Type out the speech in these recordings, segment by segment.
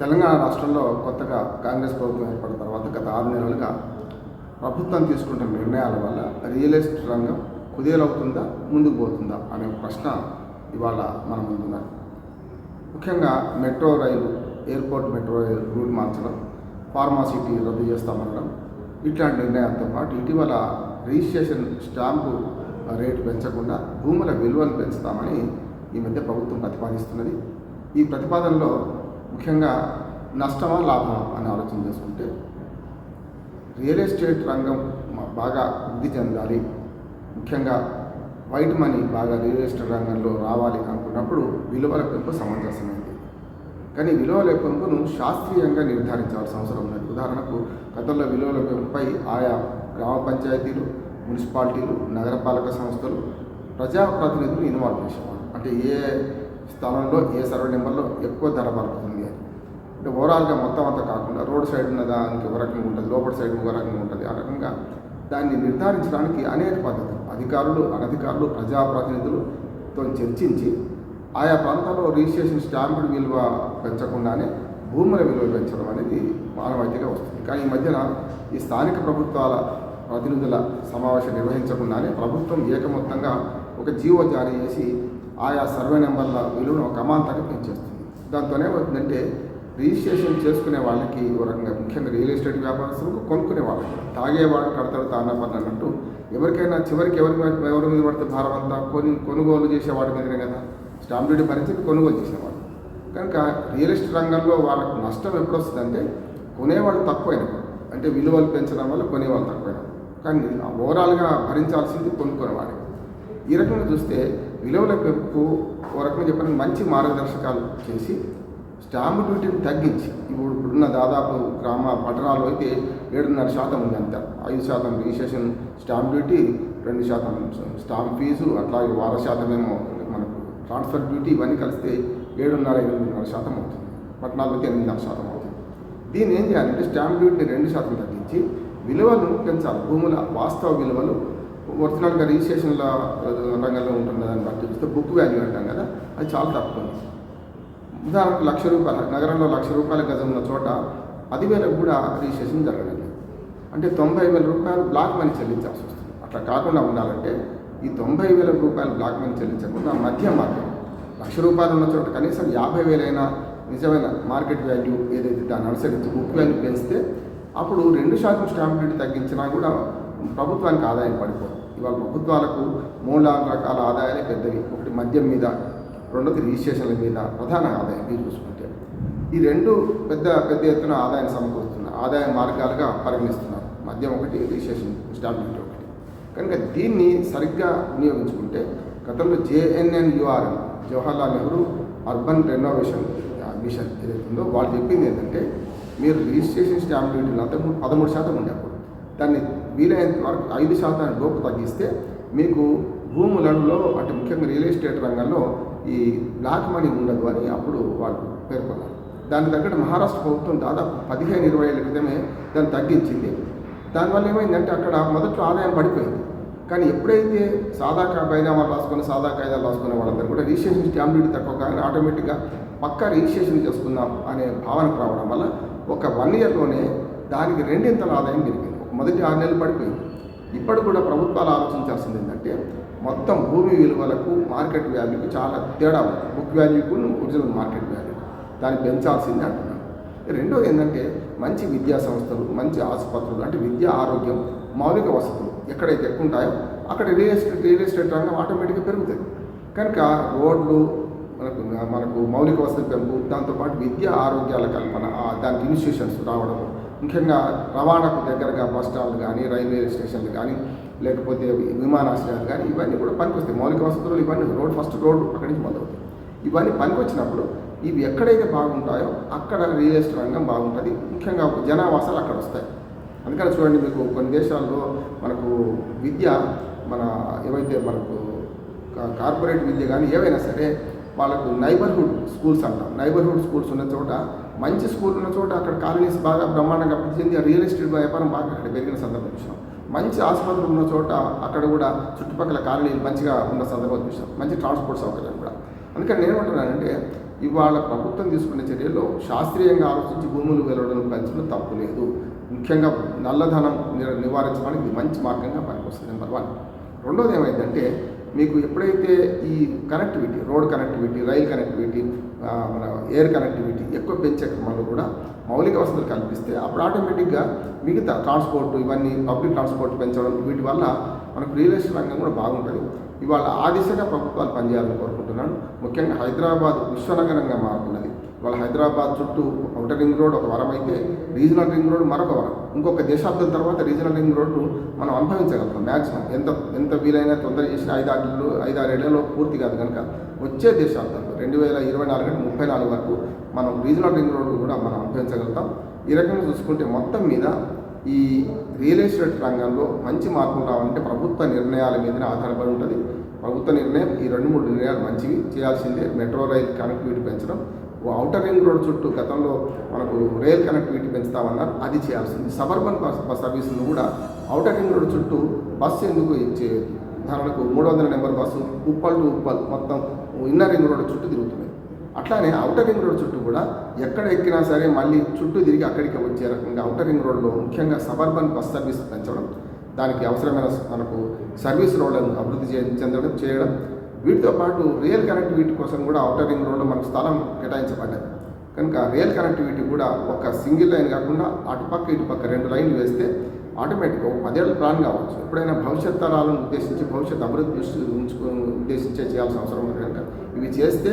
తెలంగాణ రాష్ట్రంలో కొత్తగా కాంగ్రెస్ ప్రభుత్వం ఏర్పడిన తర్వాత గత ఆరు నెలలుగా ప్రభుత్వం తీసుకుంటున్న నిర్ణయాల వల్ల రియల్ ఎస్టేట్ రంగం కుదేలవుతుందా ముందుకు పోతుందా అనే ప్రశ్న ఇవాళ మన ముందున్నది. ముఖ్యంగా metro rail airport metro rail route మార్చడం ఫార్మాసిటీ రద్దు చేస్తామనడం ఇట్లాంటి నిర్ణయాలతో పాటు ఇటీవల రిజిస్ట్రేషన్ స్టాంపు రేటు పెంచకుండా భూముల విలువను పెంచుతామని ఈ మధ్య ప్రభుత్వం ప్రతిపాదిస్తున్నది. ఈ ప్రతిపాదనలో ముఖ్యంగా నష్టమా లాభమా అని ఆలోచన చేసుకుంటే రియల్ ఎస్టేట్ రంగం బాగా వృద్ధి చెందాలి. ముఖ్యంగా వైట్ మనీ బాగా రియల్ ఎస్టేట్ రంగంలో రావాలి అనుకున్నప్పుడు విలువల పెంపు సమంజసమైంది. కానీ విలువల పెంపును శాస్త్రీయంగా నిర్ధారించాల్సిన అవసరం ఉన్నది. ఉదాహరణకు గతంలో విలువల పెంపుపై ఆయా గ్రామ పంచాయతీలు మున్సిపాలిటీలు నగరపాలక సంస్థలు ప్రజాప్రతినిధులు ఇన్వాల్వ్ చేసేవారు. అంటే ఏ స్థలంలో ఏ సర్వే నెంబర్లో ఎక్కువ ధర పలుకుతుంది? అని అంటే ఓవరాల్గా మొత్తం అంతా కాకుండా రోడ్ సైడ్ ఉన్న దానికి ఒక రకంగా ఉంటుంది లోపల సైడ్ ఒక రకంగా ఉంటుంది. ఆ రకంగా దాన్ని నిర్ధారించడానికి అనేక పద్ధతులు. అధికారులు అనధికారులు ప్రజాప్రతినిధులతో చర్చించి ఆయా ప్రాంతాల్లో రిజిస్ట్రేషన్ స్టాంపుల విలువ పెంచకుండానే భూముల విలువ పెంచడం అనేది మానవాయితీగా వస్తుంది. కానీ ఈ మధ్యన ఈ స్థానిక ప్రభుత్వాల ప్రతినిధుల సమావేశం నిర్వహించకుండానే ప్రభుత్వం ఏకమొత్తంగా ఒక జీవో జారీ చేసి ఆయా సర్వే నెంబర్ల విలువను ఒక అమాంతంగా పెంచేస్తుంది. దాంతోనే ఏమవుతుందంటే రిజిస్ట్రేషన్ చేసుకునే వాళ్ళకి ఓ రకంగా ముఖ్యంగా రియల్ ఎస్టేట్ వ్యాపారస్తులకు కొనుక్కునే వాళ్ళకి తాగేవాడు కడతాడు తానా అన్నట్టు ఎవరికైనా చివరికి ఎవరి ఎవరి మీద పడితే భారం అంతా కొని కొనుగోలు చేసేవాడి మీదనే కదా. స్టాంప్ డ్యూటీ భరించి కొనుగోలు చేసేవాడు. కనుక రియల్ ఎస్టేట్ రంగంలో వాళ్ళకు నష్టం ఎప్పుడు వస్తుందంటే కొనేవాళ్ళు తక్కువైనప్పుడు అంటే విలువలు పెంచడం వల్ల కొనేవాళ్ళు తక్కువైనప్పుడు కానీ ఓవరాల్గా భరించాల్సింది కొనుక్కునేవాడు. ఈ రకంగా చూస్తే విలువల పెంపు వరకు చెప్పిన మంచి మార్గదర్శకాలు చేసి స్టాంప్ డ్యూటీని తగ్గించి ఇప్పుడు ఇప్పుడున్న దాదాపు గ్రామ పట్టణాల్లో అయితే ఏడున్నర శాతం ఉంది అంత. ఐదు శాతం రిజిస్ట్రేషన్ స్టాంప్ డ్యూటీ రెండు శాతం స్టాంప్ ఫీజు అట్లాగే వార శాతమేమో మనకు ట్రాన్స్ఫర్ డ్యూటీ ఇవన్నీ కలిస్తే ఏడున్నర ఎనిమిదిన్నర శాతం అవుతుంది. పట్టణాల్లో అయితే ఎనిమిదిన్నర శాతం అవుతుంది. దీన్ని ఏం చేయాలంటే స్టాంప్ డ్యూటీని రెండు శాతం తగ్గించి విలువలను పెంచాలి. భూముల వాస్తవ విలువలు ఒరిజినల్గా రిజిస్ట్రేషన్ల రంగంలో ఉంటున్న దాన్ని బట్టి చూస్తే బుక్ వాల్యూ అంటాం కదా అది చాలా తక్కువ ఉంది. ఉదాహరణకు లక్ష రూపాయల నగరంలో లక్ష రూపాయల గజం ఉన్న చోట పదివేలకు కూడా రిజిస్ట్రేషన్ జరగడం లేదు. అంటే తొంభై వేల రూపాయలు బ్లాక్ మనీ చెల్లించాల్సి వస్తుంది. అట్లా కాకుండా ఉండాలంటే ఈ తొంభై వేల రూపాయలు బ్లాక్ మనీ చెల్లించకుండా మధ్య మార్గం లక్ష రూపాయలు ఉన్న చోట కనీసం యాభై వేలైనా నిజమైన మార్కెట్ వాల్యూ ఏదైతే దాన్ని అనుసరించి బుక్ వాల్యూ పెంచితే అప్పుడు రెండు శాతం స్టాంప్ డ్యూటీ తగ్గించినా కూడా ప్రభుత్వానికి ఆదాయం పడిపోదు. ఇవాళ ప్రభుత్వాలకు మూడు రకాల ఆదాయాలే పెద్దవి. ఒకటి మద్యం మీద రెండోది రిజిస్ట్రేషన్ల మీద ప్రధాన ఆదాయం మీరు చూసుకుంటే. ఈ రెండు పెద్ద పెద్ద ఎత్తున ఆదాయం సమకూరుస్తున్న ఆదాయ మార్గాలుగా పరిగణిస్తున్నారు. మద్యం ఒకటి రిజిస్ట్రేషన్ స్టాంప్ ఒకటి. కనుక దీన్ని సరిగ్గా వినియోగించుకుంటే గతంలో JNNURM Jawaharlal Nehru urban renovation mission ఏదైతే ఉందో వాళ్ళు చెప్పింది ఏంటంటే మీరు రిజిస్ట్రేషన్ స్టాంప్ డ్యూటీలు అంతకుముందు పదమూడు శాతం ఉండే దాన్ని వీలైనంత వరకు ఐదు శాతాన్ని లోపు తగ్గిస్తే మీకు భూములలో అంటే ముఖ్యంగా రియల్ ఎస్టేట్ రంగంలో ఈ బ్లాక్ మనీ ఉండదు అని అప్పుడు వాళ్ళు పేర్కొన్నారు. దానికి తగ్గట్టు మహారాష్ట్ర ప్రభుత్వం దాదాపు పదిహేను ఇరవై ఏళ్ళ క్రితమే దాన్ని తగ్గించింది. దానివల్ల ఏమైందంటే అక్కడ మొదట్లో ఆదాయం పడిపోయింది. కానీ ఎప్పుడైతే సాదా కా బైనామాలు రాసుకొని సాదా కాయిదాలు రాసుకునే వాళ్ళందరూ కూడా రిజిస్ట్రేషన్ స్టాంప్ డ్యూటీ తక్కువ కానీ ఆటోమేటిక్గా పక్కా రిజిస్ట్రేషన్ చేసుకుందాం అనే భావనకు రావడం వల్ల ఒక వన్ ఇయర్లోనే దానికి రెండింతల ఆదాయం పెరిగింది. మొదటి ఆరు నెలలు పడిపోయింది ఇప్పటి కూడా ప్రభుత్వాలు ఆలోచించాల్సింది ఏంటంటే మొత్తం భూమి విలువలకు మార్కెట్ వాల్యూకి చాలా తేడా ఉంది. బుక్ వాల్యూకు ఒరిజినల్ మార్కెట్ వాల్యూ దాన్ని పెంచాల్సిందే అంటున్నాను రెండోది ఏంటంటే మంచి విద్యా సంస్థలు మంచి ఆసుపత్రులు అంటే విద్య ఆరోగ్యం మౌలిక వసతులు ఎక్కడైతే ఎక్కువ ఉంటాయో అక్కడ రియల్ ఎస్టేట్ రియల్ ఎస్టేట్ రంగం ఆటోమేటిక్గా పెరుగుతుంది కనుక రోడ్లు మనకు మనకు మౌలిక వసతుల పెంపు దాంతోపాటు విద్య ఆరోగ్యాల కల్పన దానికి ఇన్స్టిట్యూషన్స్ రావడము ముఖ్యంగా రవాణాకు దగ్గరగా బస్ స్టాండ్లు కానీ రైల్వే స్టేషన్లు కానీ లేకపోతే విమానాశ్రయాలు కానీ ఇవన్నీ కూడా పనికొస్తాయి. మౌలిక వసతులు ఇవన్నీ రోడ్ ఫస్ట్ రోడ్ అక్కడి నుంచి మొదలవుతాయి. ఇవన్నీ పనికొచ్చినప్పుడు ఇవి ఎక్కడైతే బాగుంటాయో అక్కడ రియల్ ఎస్టేట్ రంగం బాగుంటుంది. ముఖ్యంగా జనావాసాలు అక్కడ వస్తాయి. అందుకని చూడండి మీకు కొన్ని దేశాల్లో మనకు విద్య మన ఏవైతే మనకు కార్పొరేట్ విద్య కానీ ఏవైనా సరే వాళ్ళకు నైబర్హుడ్ స్కూల్స్ అంటాం. నైబర్హుడ్ స్కూల్స్ ఉన్న చోట మంచి స్కూల్ ఉన్న చోట అక్కడ కాలనీస్ బాగా బ్రహ్మాండంగా అభివృద్ధి చెంది ఆ రియల్ ఎస్టేట్ వ్యాపారం బాగా అక్కడ పెరిగిన సందర్భం చూసాం. మంచి ఆసుపత్రులు ఉన్న చోట అక్కడ కూడా చుట్టుపక్కల కాలనీలు మంచిగా ఉన్న సందర్భం చూసాం. మంచి ట్రాన్స్పోర్ట్ సౌకర్యం కూడా. అందుకని నేను ఏమంటున్నానంటే ఇవాళ ప్రభుత్వం తీసుకునే చర్యల్లో శాస్త్రీయంగా ఆలోచించి భూములు వెలవడం పెంచడం తప్పు లేదు. ముఖ్యంగా నల్లధనం నివారించడానికి ఇది మంచి మార్గంగా పనికొస్తుంది నెంబర్ వన్. రెండోది ఏమైందంటే మీకు ఎప్పుడైతే ఈ connectivity road connectivity rail connectivity మన ఎయిర్ కనెక్టివిటీ ఎక్కువ పెంచే క్రమంలో కూడా మౌలిక వసతులు కల్పిస్తే అప్పుడు ఆటోమేటిక్గా మిగతా ట్రాన్స్పోర్ట్ ఇవన్నీ పబ్లిక్ ట్రాన్స్పోర్ట్ పెంచడం వీటి వల్ల మనకు రియల్ ఎస్టేట్ రంగం కూడా బాగుంటుంది. ఇవాళ ఆ దిశగా ప్రభుత్వాలు పనిచేయాలని కోరుకుంటున్నాను. ముఖ్యంగా హైదరాబాద్ విశ్వనగరంగా మారుతున్నది. ఇవాళ హైదరాబాద్ చుట్టూ అవుటర్ రింగ్ రోడ్ ఒక వరం అయితే రీజనల్ రింగ్ రోడ్ మరొక వరం. ఇంకొక దశాబ్దం తర్వాత రీజనల్ రింగ్ రోడ్డు మనం అనుభవించగలుగుతాం మ్యాక్సిమం ఎంత ఎంత వీలైనా తొందర చేసిన ఐదారు ఐదారేళ్ళలో పూర్తి కాదు కనుక వచ్చే దశాబ్దంలో రెండు వేల ఇరవై నాలుగు నుండి ముప్పై నాలుగు వరకు మనం రీజనల్ రింగ్ రోడ్డు కూడా మనం అనుభవించగలుగుతాం. ఈ రకంగా చూసుకుంటే మొత్తం మీద ఈ రియల్ ఎస్టేట్ రంగంలో మంచి మార్పులు రావాలంటే ప్రభుత్వ నిర్ణయాల మీదనే ఆధారపడి ఉంటుంది. ప్రభుత్వ నిర్ణయం ఈ రెండు మూడు నిర్ణయాలు మంచివి. చేయాల్సిందే మెట్రో రైల్ కనెక్టివిటీ పెంచడం. ఓ ఔటర్ రింగ్ రోడ్ చుట్టూ గతంలో మనకు రైల్ కనెక్టివిటీ పెంచుతామన్నారు. అది చేయాల్సింది. సబర్బన్ బస్ బస్ సర్వీసులు కూడా ఔటర్ రింగ్ రోడ్ చుట్టూ బస్సు ఎందుకు చేయదు ఉదాహరణకు మూడు వందల number bus Uppal to Uppal మొత్తం ఇన్నర్ రింగ్ రోడ్ చుట్టూ తిరుగుతుంది అట్లానే ఔటర్ రింగ్ రోడ్ చుట్టూ కూడా ఎక్కడ ఎక్కినా సరే మళ్ళీ చుట్టూ తిరిగి అక్కడికి వచ్చే రకంగా అవుటర్ రింగ్ రోడ్లో ముఖ్యంగా సబర్బన్ బస్ సర్వీస్ పెంచడం దానికి అవసరమైన మనకు సర్వీస్ రోడ్లను అభివృద్ధి చెందడం చేయడం. వీటితో పాటు రియల్ కనెక్టివిటీ కోసం కూడా ఔటర్ రింగ్ రోడ్డు మనకు స్థలం కేటాయించబడ్డాయి. కనుక రియల్ కనెక్టివిటీ కూడా ఒక సింగిల్ లైన్ కాకుండా అటుపక్క ఇటుపక్క రెండు లైన్లు వేస్తే ఆటోమేటిక్గా ఒక పదేళ్ళ ప్లాన్ కావచ్చు. ఎప్పుడైనా భవిష్యత్ తరాలను ఉద్దేశించి భవిష్యత్ అభివృద్ధి దృష్టి ఉంచుకొని ఉద్దేశించే చేయాల్సిన అవసరం ఉంది కనుక. ఇవి చేస్తే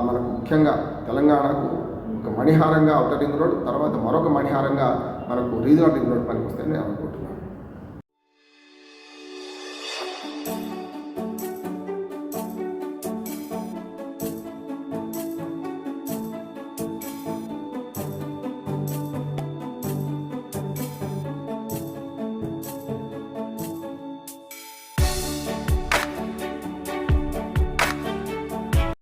మనకు ముఖ్యంగా తెలంగాణకు ఒక మణిహారంగా ఔటర్ రింగ్ రోడ్ తర్వాత మరొక మణిహారంగా మనకు రీజనల్ రింగ్ రోడ్ పనికి వస్తాయని